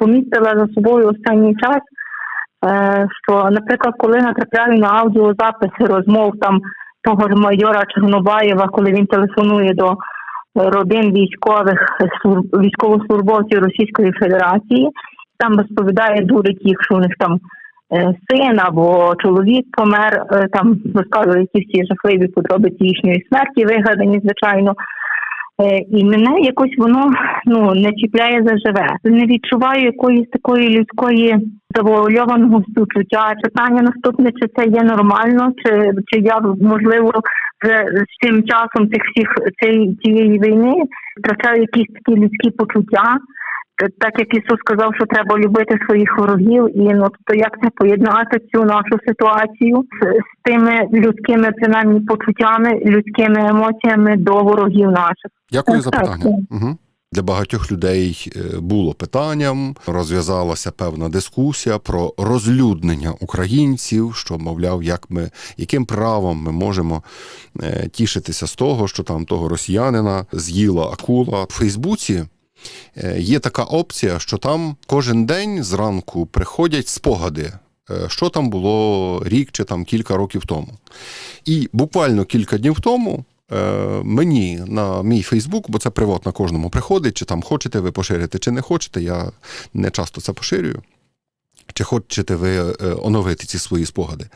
помітила за собою останній час, е, що, наприклад, коли натрапляю на аудіозаписи розмов там того ж майора Чорнобаєва, коли він телефонує до родин військових військовослужбовців Російської Федерації, там розповідає дурить їх, що у них там е, син або чоловік помер, е, там розказує ті всі жахливі подробиці їхньої смерті, вигадані, звичайно. Е, І мене якось воно ну не чіпляє за живе. Не відчуваю якоїсь такої людської завуальованого співчуття. Питання наступне, чи це є нормально, чи, чи я можливо вже з цим часом цих всіх цієї, цієї війни втрачаю якісь такі людські почуття. Так як Ісус сказав, що треба любити своїх ворогів, і ну то як це поєднати цю нашу ситуацію з, з тими людськими принаймні почуттями, людськими емоціями до ворогів наших. Дякую за питання. Угу. Для багатьох людей е, було питанням, розв'язалася певна дискусія про розлюднення українців, що мовляв, як ми яким правом ми можемо е, тішитися з того, що там того росіянина з'їла акула в Фейсбуці. Е, Є така опція, що там кожен день зранку приходять спогади, е, що там було рік чи там кілька років тому. І буквально кілька днів тому е, мені на мій Фейсбук, бо це приват на кожному приходить, чи там хочете ви поширити, чи не хочете, я не часто це поширюю. Чи хочете ви оновити ці свої спогади?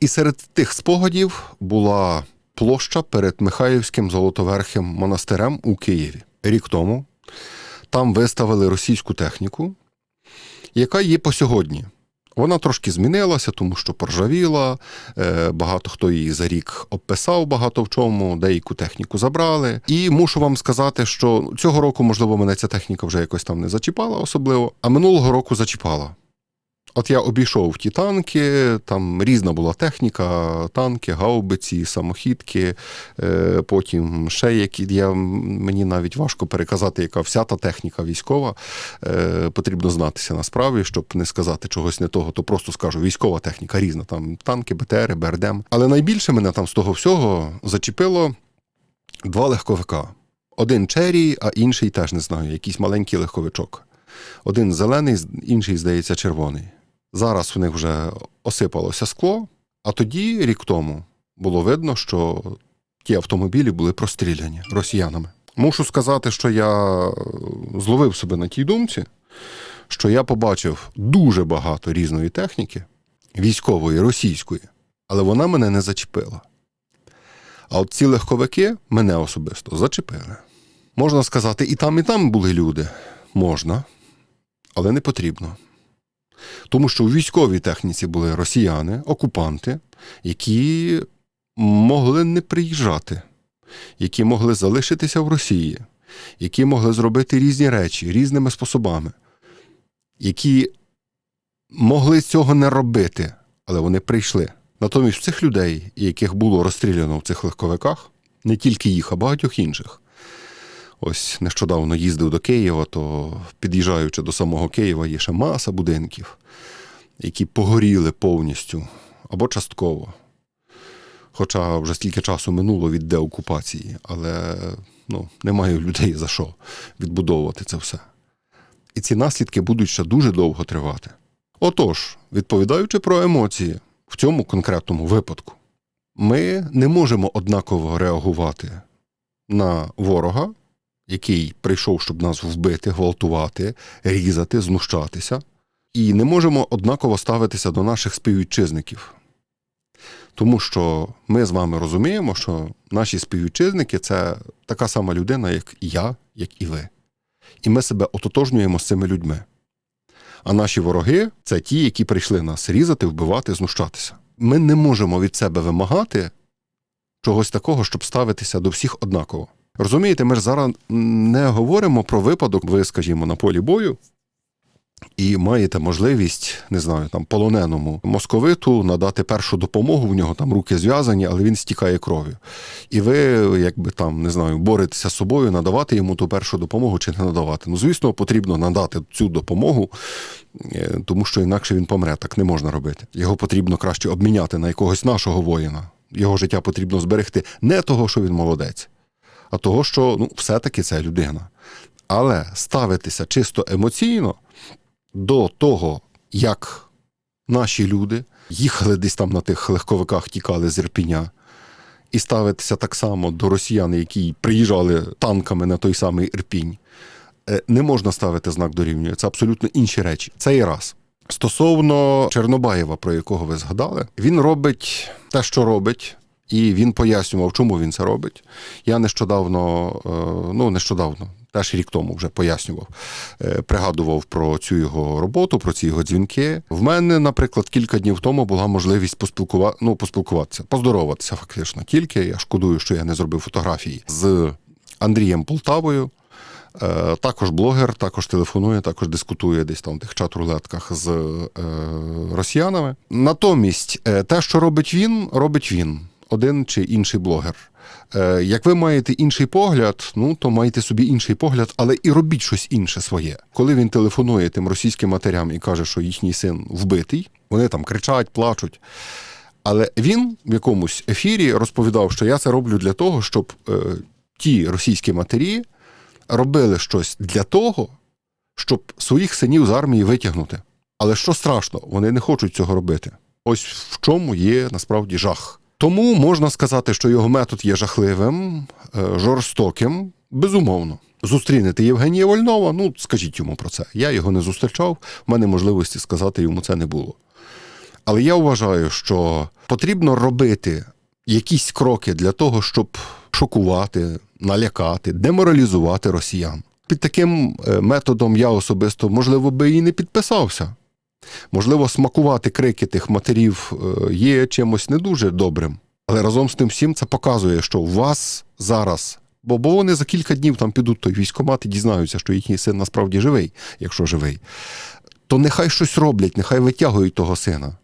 І серед тих спогадів була площа перед Михайлівським Золотоверхим монастирем у Києві. Рік тому там виставили російську техніку, яка є по сьогодні. Вона трошки змінилася, тому що поржавіла. е, Багато хто її за рік обписав багато в чому, деяку техніку забрали. І мушу вам сказати, що цього року, можливо, мене ця техніка вже якось там не зачіпала особливо, а минулого року зачіпала. От я обійшов ті танки, там різна була техніка, танки, гаубиці, самохідки, е, потім ще які. Я, мені навіть важко переказати, яка вся та техніка військова. Е, Потрібно знатися насправді, щоб не сказати чогось не того, то просто скажу військова техніка різна, там танки, БТРи, БРДМ. Але найбільше мене там з того всього зачепило два легковика. Один Черрі, а інший теж не знаю, якийсь маленький легковичок. Один зелений, інший, здається, червоний. Зараз в них вже осипалося скло, а тоді, рік тому, було видно, що ті автомобілі були простріляні росіянами. Мушу сказати, що я е, зловив себе на тій думці, що я побачив дуже багато різної техніки, військової, російської, але вона мене не зачепила. А от ці легковики мене особисто зачепили. Можна сказати, і там, і там були люди. Можна, але не потрібно. Тому що у військовій техніці були росіяни, окупанти, які могли не приїжджати, які могли залишитися в Росії, які могли зробити різні речі різними способами, які могли цього не робити, але вони прийшли. Натомість цих людей, яких було розстріляно в цих легковиках, не тільки їх, а багатьох інших. Ось нещодавно їздив до Києва, то під'їжджаючи до самого Києва, є ще маса будинків, які погоріли повністю або частково. Хоча вже стільки часу минуло від деокупації, але ну, немає людей за що відбудовувати це все. І ці наслідки будуть ще дуже довго тривати. Отож, відповідаючи про емоції в цьому конкретному випадку, ми не можемо однаково реагувати на ворога, який прийшов, щоб нас вбити, гвалтувати, різати, знущатися, і не можемо однаково ставитися до наших співвітчизників. Тому що ми з вами розуміємо, що наші співвітчизники це така сама людина, як я, як і ви. І ми себе ототожнюємо з цими людьми. А наші вороги це ті, які прийшли нас різати, вбивати, знущатися. Ми не можемо від себе вимагати чогось такого, щоб ставитися до всіх однаково. Розумієте, ми ж зараз не говоримо про випадок, ви, скажімо, на полі бою, і маєте можливість, не знаю, там полоненому московиту надати першу допомогу, в нього там руки зв'язані, але він стікає кров'ю. І ви, якби там, не знаю, боретеся з собою, надавати йому ту першу допомогу чи не надавати. Ну, звісно, потрібно надати цю допомогу, е, тому що інакше він помре, так не можна робити. Його потрібно краще обміняти на якогось нашого воїна. Його життя потрібно зберегти не того, що він молодець, а того, що ну, все-таки це людина. Але ставитися чисто емоційно до того, як наші люди їхали десь там на тих легковиках, тікали з Ірпіня, і ставитися так само до росіян, які приїжджали танками на той самий Ірпінь, е, не можна ставити знак дорівнює. Це абсолютно інші речі. Це і раз. Стосовно Чорнобаєва, про якого ви згадали, він робить те, що робить, і він пояснював, чому він це робить. Я нещодавно, е, ну нещодавно, теж рік тому вже пояснював, е, пригадував про цю його роботу, про ці його дзвінки. В мене, наприклад, кілька днів тому була можливість поспілкува... ну, поспілкуватися, поздороватися фактично. Тільки я шкодую, що я не зробив фотографії з Андрієм Полтавою. Е, Також блогер, також телефонує, також дискутує десь там в тих чат-рулетках з росіянами. Натомість, те, що робить він, робить він, один чи інший блогер. Е, Як ви маєте інший погляд, ну то маєте собі інший погляд, але і робіть щось інше своє. Коли він телефонує тим російським матерям і каже, що їхній син вбитий, вони там кричать, плачуть. Але він в якомусь ефірі розповідав, що я це роблю для того, щоб е, ті російські матері робили щось для того, щоб своїх синів з армії витягнути. Але що страшно, вони не хочуть цього робити. Ось в чому є насправді жах. Тому можна сказати, що його метод є жахливим, е, жорстоким, безумовно. Зустрінете Євгенія Вольнова, ну скажіть йому про це. Я його не зустрічав, в мене можливості сказати йому це не було. Але я вважаю, що потрібно робити якісь кроки для того, щоб шокувати, налякати, деморалізувати росіян. Під таким е, методом я особисто, можливо, би і не підписався. Можливо, смакувати крики тих матерів е, є чимось не дуже добрим. Але разом з тим всім це показує, що у вас зараз, бо, бо вони за кілька днів там підуть той військкомат і дізнаються, що їхній син насправді живий, якщо живий, то нехай щось роблять, нехай витягують того сина.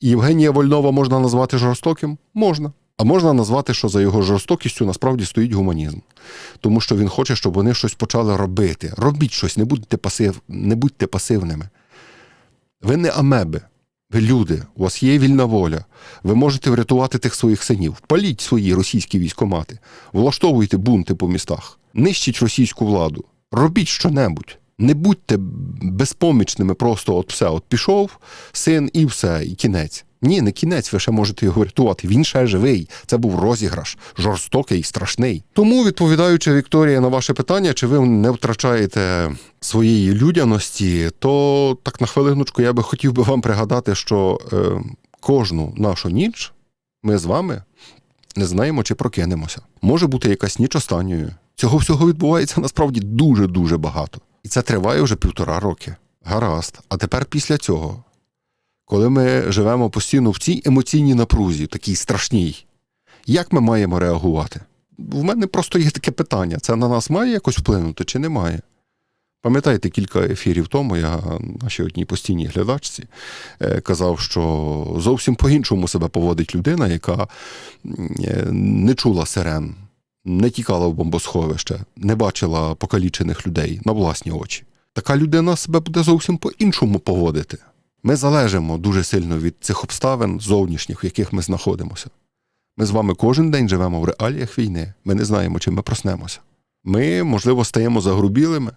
І Євгенія Вольнова можна назвати жорстоким? Можна. А можна назвати, що за його жорстокістю насправді стоїть гуманізм. Тому що він хоче, щоб вони щось почали робити. Робіть щось, не будьте, пасив, не будьте пасивними. Ви не амеби, ви люди, у вас є вільна воля. Ви можете врятувати тих своїх синів. Паліть свої російські військомати, влаштовуйте бунти по містах, нищіть російську владу, робіть щонебудь. Не будьте безпомічними, просто от все, от пішов син і все, і кінець. Ні, не кінець, ви ще можете його врятувати. Він ще живий. Це був розіграш, жорстокий, страшний. Тому, відповідаючи Вікторія на ваше питання, чи ви не втрачаєте своєї людяності, то так на хвилиночку я би хотів би вам пригадати, що е, кожну нашу ніч ми з вами не знаємо, чи прокинемося. Може бути якась ніч останньою. Цього всього відбувається насправді дуже дуже багато. І це триває вже півтора роки. Гаразд. А тепер після цього, коли ми живемо постійно в цій емоційній напрузі, такій страшній, як ми маємо реагувати? В мене просто є таке питання: це на нас має якось вплинути чи не має? Пам'ятаєте, кілька ефірів тому я нашій одній постійній глядачці е, казав, що зовсім по-іншому себе поводить людина, яка е, не чула сирен, не тікала в бомбосховище, не бачила покалічених людей на власні очі. Така людина себе буде зовсім по-іншому поводити. Ми залежимо дуже сильно від цих обставин зовнішніх, в яких ми знаходимося. Ми з вами кожен день живемо в реаліях війни. Ми не знаємо, чим ми проснемося. Ми, можливо, стаємо загрубілими,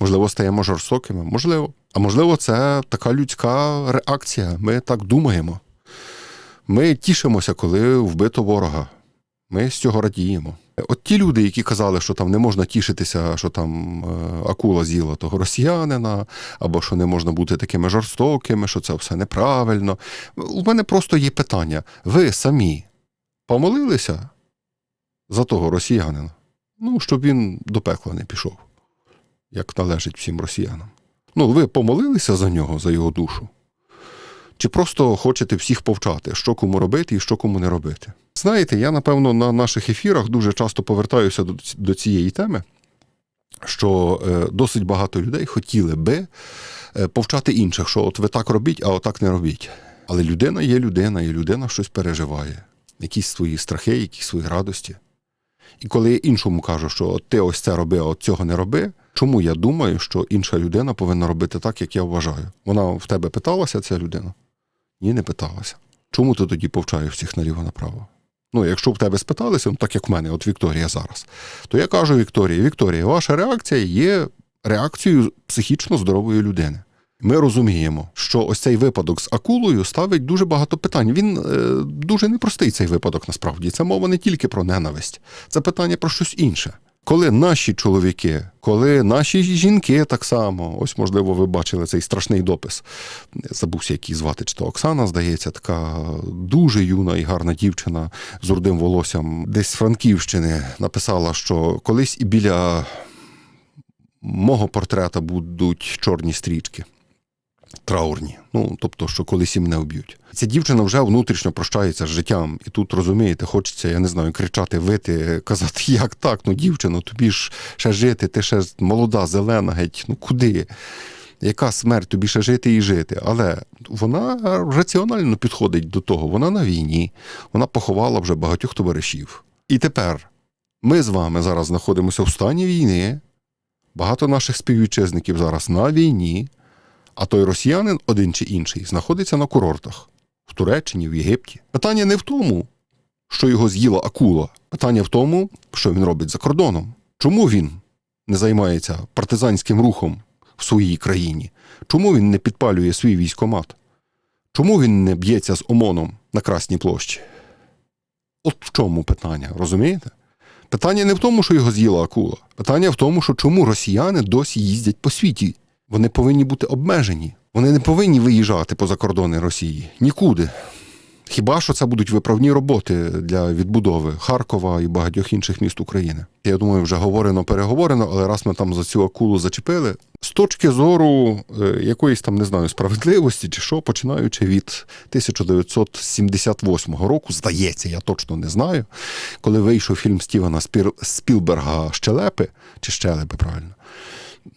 можливо, стаємо жорстокими, можливо. А можливо, це така людська реакція. Ми так думаємо. Ми тішимося, коли вбито ворога. Ми з цього радіємо. От ті люди, які казали, що там не можна тішитися, що там е, акула з'їла того росіянина, або що не можна бути такими жорстокими, що це все неправильно. У мене просто є питання: ви самі помолилися за того росіянина? Ну, щоб він до пекла не пішов, як належить всім росіянам. Ну, ви помолилися за нього, за його душу? Чи просто хочете всіх повчати, що кому робити і що кому не робити? Знаєте, я, напевно, на наших ефірах дуже часто повертаюся до, цієї теми, що е, досить багато людей хотіли би е, повчати інших, що от ви так робіть, а отак не робіть. Але людина є людина, і людина щось переживає, якісь свої страхи, якісь свої радості. І коли я іншому кажу, що от ти ось це роби, а от цього не роби, чому я думаю, що інша людина повинна робити так, як я вважаю? Вона в тебе питалася, ця людина? Ні, не питалася. Чому ти тоді повчаєш всіх наліво направо? Ну, якщо в тебе спиталися, ну так як в мене, от Вікторія зараз, то я кажу Вікторії, Вікторія, ваша реакція є реакцією психічно здорової людини. Ми розуміємо, що ось цей випадок з акулою ставить дуже багато питань. Він е, дуже непростий цей випадок насправді. Це мова не тільки про ненависть, це питання про щось інше. Коли наші чоловіки, коли наші жінки так само, ось можливо, ви бачили цей страшний допис. Забувся, який звати, чи то Оксана, здається, така дуже юна і гарна дівчина з рудим волоссям, десь з Франківщини написала, що колись і біля мого портрета будуть чорні стрічки. Траурні, ну тобто, що колись і мене вб'ють. Ця дівчина вже внутрішньо прощається з життям, і тут розумієте, хочеться, я не знаю, кричати, вити, казати, як так, ну дівчино, тобі ж ще жити, ти ще молода, зелена, геть, ну куди? Яка смерть тобі ще жити і жити? Але вона раціонально підходить до того. Вона на війні, вона поховала вже багатьох товаришів. І тепер ми з вами зараз знаходимося в стані війни. Багато наших співвітчизників зараз на війні. А той росіянин, один чи інший, знаходиться на курортах в Туреччині, в Єгипті. Питання не в тому, що його з'їла акула. Питання в тому, що він робить за кордоном. Чому він не займається партизанським рухом в своїй країні? Чому він не підпалює свій військомат? Чому він не б'ється з ОМОНом на Красній площі? От в чому питання, розумієте? Питання не в тому, що його з'їла акула. Питання в тому, що чому росіяни досі їздять по світі вони повинні бути обмежені. Вони не повинні виїжджати поза кордони Росії нікуди. Хіба що це будуть виправні роботи для відбудови Харкова і багатьох інших міст України? Я думаю, вже говорено, переговорено, але раз ми там за цю акулу зачепили. З точки зору е, якоїсь там не знаю справедливості чи що, починаючи від 1978 року, здається, я точно не знаю, коли вийшов фільм Стівена. Спілберга Щелепи чи Щелепи, правильно.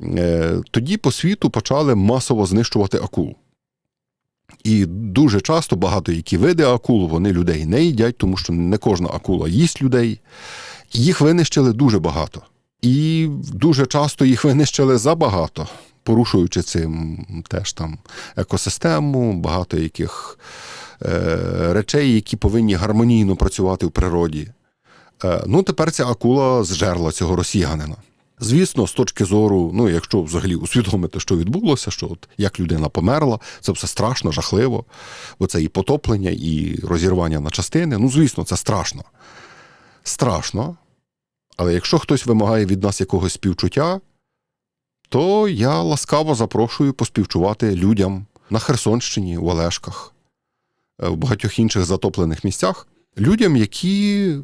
Е, тоді по світу почали масово знищувати акул. І дуже часто багато які види акул вони людей не їдять, тому що не кожна акула їсть людей. Їх винищили дуже багато. І дуже часто їх винищили забагато, порушуючи цим теж там екосистему, багато яких е, речей, які повинні гармонійно працювати в природі. Е, ну, тепер ця акула зжерла цього росіянина. Звісно, з точки зору, ну якщо взагалі усвідомити, що відбулося, що от як людина померла, це все страшно, жахливо, бо це і потоплення, і розірвання на частини. Ну, звісно, це страшно. Страшно. Але якщо хтось вимагає від нас якогось співчуття, то я ласкаво запрошую поспівчувати людям на Херсонщині, в Олешках, в багатьох інших затоплених місцях, людям, які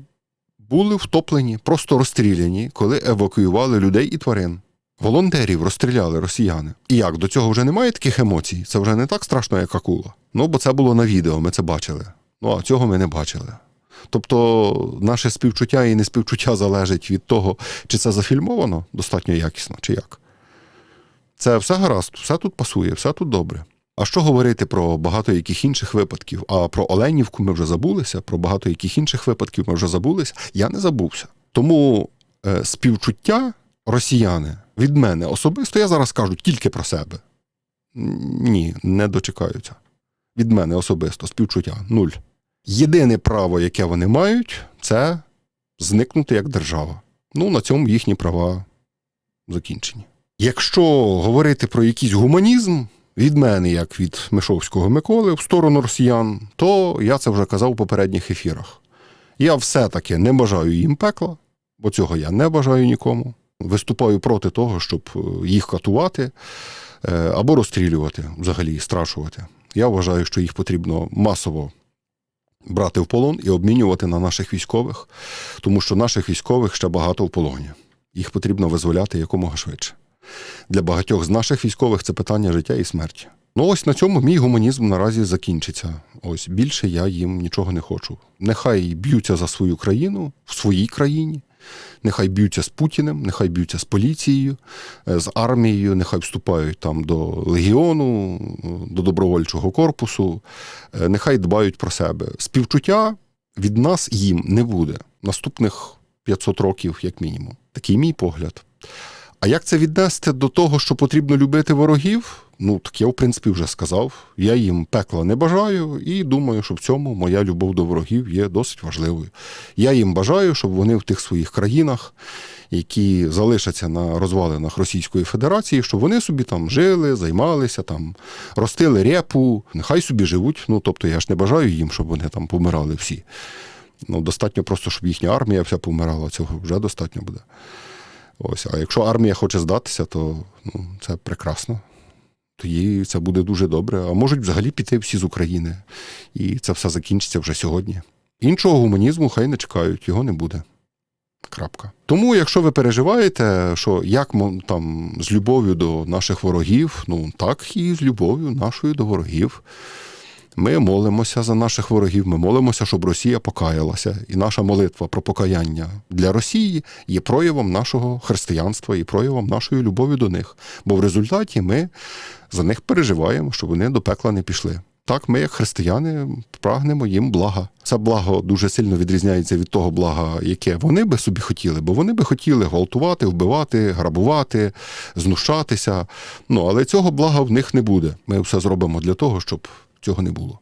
були втоплені, просто розстріляні, коли евакуювали людей і тварин. Волонтерів розстріляли росіяни. І як до цього вже немає таких емоцій? Це вже не так страшно, як акула. Ну, бо це було на відео, ми це бачили. Ну а цього ми не бачили. Тобто, наше співчуття і неспівчуття залежить від того, чи це зафільмовано достатньо якісно, чи як. Це все гаразд, все тут пасує, все тут добре. А що говорити про багато яких інших випадків? А про Оленівку ми вже забулися, про багато яких інших випадків ми вже забулися. Я не забувся. Тому е, співчуття росіяни від мене особисто, я зараз кажу тільки про себе. Ні, не дочекаються. Від мене особисто співчуття нуль. Єдине право, яке вони мають, це зникнути як держава. Ну, на цьому їхні права закінчені. Якщо говорити про якийсь гуманізм, від мене, як від Мишовського Миколи, в сторону росіян, то я це вже казав у попередніх ефірах. Я все-таки не бажаю їм пекла, бо цього я не бажаю нікому. Виступаю проти того, щоб їх катувати е, або розстрілювати, взагалі страшувати. Я вважаю, що їх потрібно масово брати в полон і обмінювати на наших військових, тому що наших військових ще багато в полоні. Їх потрібно визволяти якомога швидше. Для багатьох з наших військових це питання життя і смерті. Ну ось на цьому мій гуманізм наразі закінчиться. Ось більше я їм нічого не хочу. Нехай б'ються за свою країну в своїй країні, нехай б'ються з Путіним, нехай б'ються з поліцією, е, з армією, нехай вступають там до легіону, до добровольчого корпусу, е, нехай дбають про себе. Співчуття від нас їм не буде наступних 500 років, як мінімум. Такий мій погляд. А як це віднести до того, що потрібно любити ворогів? Ну, так я, в принципі, вже сказав. Я їм пекла не бажаю і думаю, що в цьому моя любов до ворогів є досить важливою. Я їм бажаю, щоб вони в тих своїх країнах, які залишаться на розвалинах Російської Федерації, щоб вони собі там жили, займалися, там, ростили репу, нехай собі живуть. Ну, тобто я ж не бажаю їм, щоб вони там помирали всі. Ну, достатньо просто, щоб їхня армія вся помирала, цього вже достатньо буде. Ось, а якщо армія хоче здатися, то ну, це прекрасно. Тоді це буде дуже добре. А можуть взагалі піти всі з України. І це все закінчиться вже сьогодні. Іншого гуманізму хай не чекають, його не буде. Крапка. Тому, якщо ви переживаєте, що як там з любов'ю до наших ворогів, ну так і з любов'ю нашою до ворогів. Ми молимося за наших ворогів, ми молимося, щоб Росія покаялася. І наша молитва про покаяння для Росії є проявом нашого християнства і проявом нашої любові до них. Бо в результаті ми за них переживаємо, щоб вони до пекла не пішли. Так, ми, як християни, прагнемо їм блага. Це благо дуже сильно відрізняється від того блага, яке вони би собі хотіли, бо вони би хотіли гвалтувати, вбивати, грабувати, знущатися. Ну але цього блага в них не буде. Ми все зробимо для того, щоб цього не було.